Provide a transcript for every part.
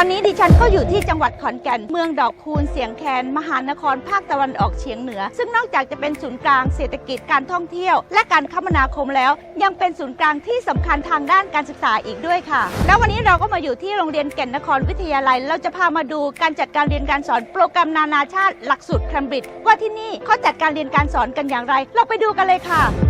อนนี้ดิฉันก็อยู่ที่จังหวัดขอนแก่น เมืองดอกคูณเสียงแคนมหานครภาคตะวันออกเฉียงเหนือ ซึ่งนอกจากจะเป็นศูนย์กลางเศรษฐกิจการท่องเที่ยว และการคมนาคมแล้ว ยังเป็นศูนย์กลางที่สำคัญทางด้านการศึกษาอีกด้วยค่ะ แล้ววันนี้เราก็มาอยู่ที่โรงเรียนแก่นนครวิทยาลัย เราจะพามาดูการจัดการเรียนการสอนโปรแกรมนานาชาติ หลักสูตรแคมบริดจ์ว่าที่นี่เขาจัดการเรียนการสอนกันอย่างไร เราไปดูกันเลยค่ะ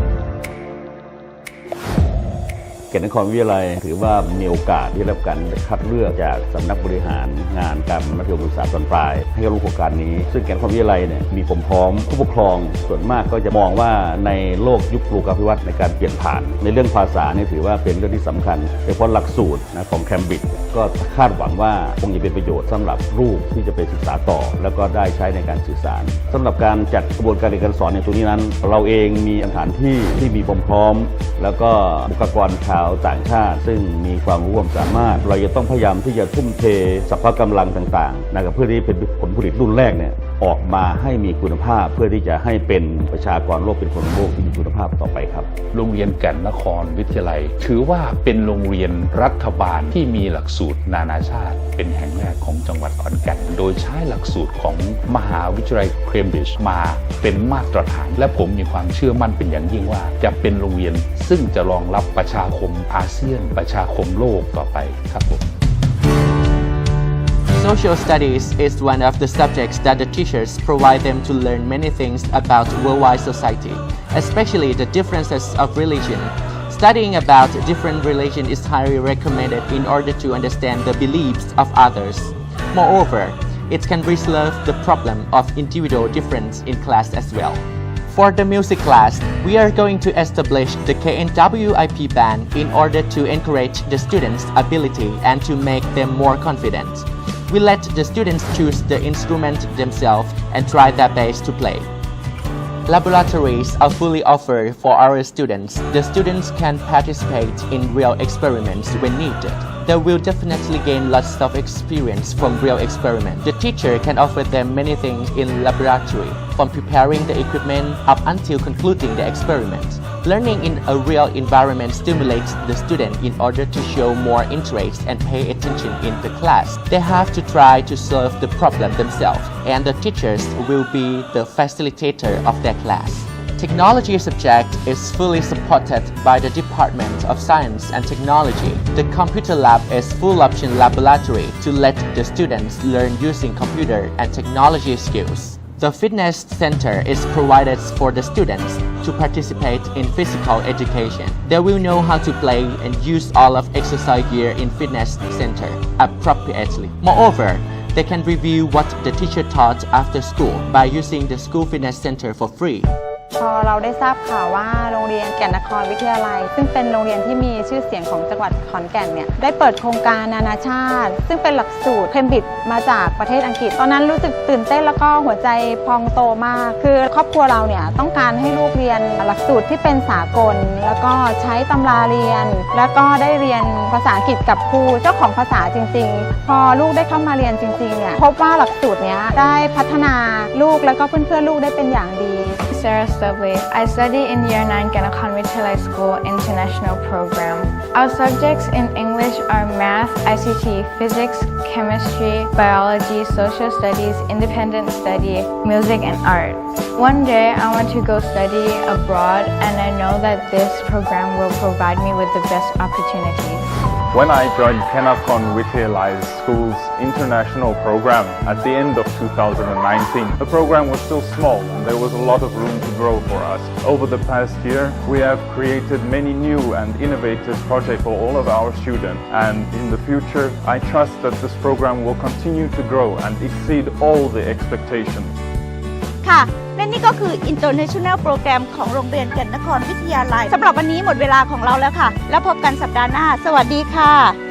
เขตนครวิทยาลัยถือว่ามีโอกาสที่ได้รับการคัดเลือกจากสำนักบริหารงานการมัธยมศึกษาตอนปลาย ให้กับโครงการนี้ ซึ่งเขตนครวิทยาลัยเนี่ยมีผมพร้อมผู้ปกครองส่วนมากก็จะมองว่าในโลกยุคปลูกาภิวัตน์ในการเปลี่ยนผ่าน ในเรื่องภาษาเนี่ยถือว่าเป็นเรื่องที่สำคัญโดยเฉพาะหลักสูตรนะของแคมบริดจ์ก็คาดหวังว่าคงจะเป็นประโยชน์สำหรับลูกที่จะไปศึกษาต่อ แล้วก็ได้ใช้ในการสื่อสารสำหรับการจัดกระบวนการเรียนการสอนในตัวนี้นั้น เราเองมีสถานที่ที่มีความพร้อม แล้วก็บุคลากรชาวต่างชาติ ซึ่งมีความรู้ความสามารถ เราจะต้องพยายามที่จะทุ่มเทสรรพกำลังต่างๆนะครับเพื่อที่เป็นผลผลิตรุ่นแรกเนี่ยออกมาให้มีคุณภาพ เพื่อที่จะให้เป็นประชากรโลกเป็นคนโลกที่มีคุณภาพต่อไปครับ โรงเรียนแก่นนครวิทยาลัย ถือว่าเป็นโรงเรียนรัฐบาลที่มีหลักสูตรนานาชาติ เป็นแห่งแรกของจังหวัดขอนแก่น โดยใช้หลักสูตรของมหาวิทยาลัยเคมบริดจ์มาเป็นมาตรฐาน และผมมีความเชื่อมั่นเป็นอย่างยิ่งว่า จะเป็นโรงเรียนซึ่งจะรองรับประชาคอาเซียน ประชาคมโลกต่อไปครับผม Social studies is one of the subjects that the teachers provide them to learn many things about worldwide society, especially the differences of religion. Studying about different religion is highly recommended in order to understand the beliefs of others. Moreover, it can resolve the problem of individual difference in class as well. For the music class, we are going to establish the KNWIP band in order to encourage the students' ability and to make them more confident. We let the students choose the instrument themselves and try their best to play. Laboratories are fully offered for our students. The students can participate in real experiments when needed. They will definitely gain lots of experience from real experiments. The teacher can offer them many things in laboratory, from preparing the equipment up until concluding the experiment. Learning in a real environment stimulates the student in order to show more interest and pay attention in the class. They have to try to solve the problem themselves, and the teachers will be the facilitator of their class. Technology subject is fully supported by the Department of Science and Technology. The computer lab is full option laboratory to let the students learn using computer and technology skills. The fitness center is provided for the students to participate in physical education. They will know how to play and use all of exercise gear in fitness center appropriately. Moreover, they can review what the teacher taught after school by using the school fitness center for free. พอเราได้ทราบข่าวว่าโรงเรียนแก่นนครวิทยาลัย ซึ่งเป็นโรงเรียนที่มีชื่อเสียงของจังหวัดขอนแก่นเนี่ยได้เปิดโครงการนานาชาติ ซึ่งเป็นหลักสูตรเคมบริดมาจากประเทศอังกฤษ ตอนนั้นรู้สึกตื่นเต้นแล้วก็หัวใจพองโตมาก คือครอบครัวเราเนี่ยต้องการให้ลูกเรียนหลักสูตรที่เป็นสากล แล้วก็ใช้ตำราเรียน แล้วก็ได้เรียนภาษาอังกฤษกับครูเจ้าของภาษาจริง ๆ พอลูกได้เข้ามาเรียนจริงๆเนี่ยพบว่าหลักสูตรเนี้ยได้พัฒนาลูกแล้วก็เพื่อนๆลูกได้เป็นอย่างดี Sarah Stubley. I study in Year 9 Ganakhan Vichilai School International Program. Our subjects in English are math, ICT, physics, chemistry, biology, social studies, independent study, music, and art. One day I want to go study abroad, and I know that this program will provide me with the best opportunities. When I joined Kenakon Vityalai School's international program at the end of 2019, the program was still small and there was a lot of room to grow for us. Over the past year, we have created many new and innovative projects for all of our students and in the future, I trust that this program will continue to grow and exceed all the expectations. ค่ะ และนี่ก็คือ International Program ของโรงเรียนเก่นนครวิทยาลัยสำหรับวันนี้หมดเวลาของเราแล้วค่ะ แล้วพบกันสัปดาห์หน้า สวัสดีค่ะ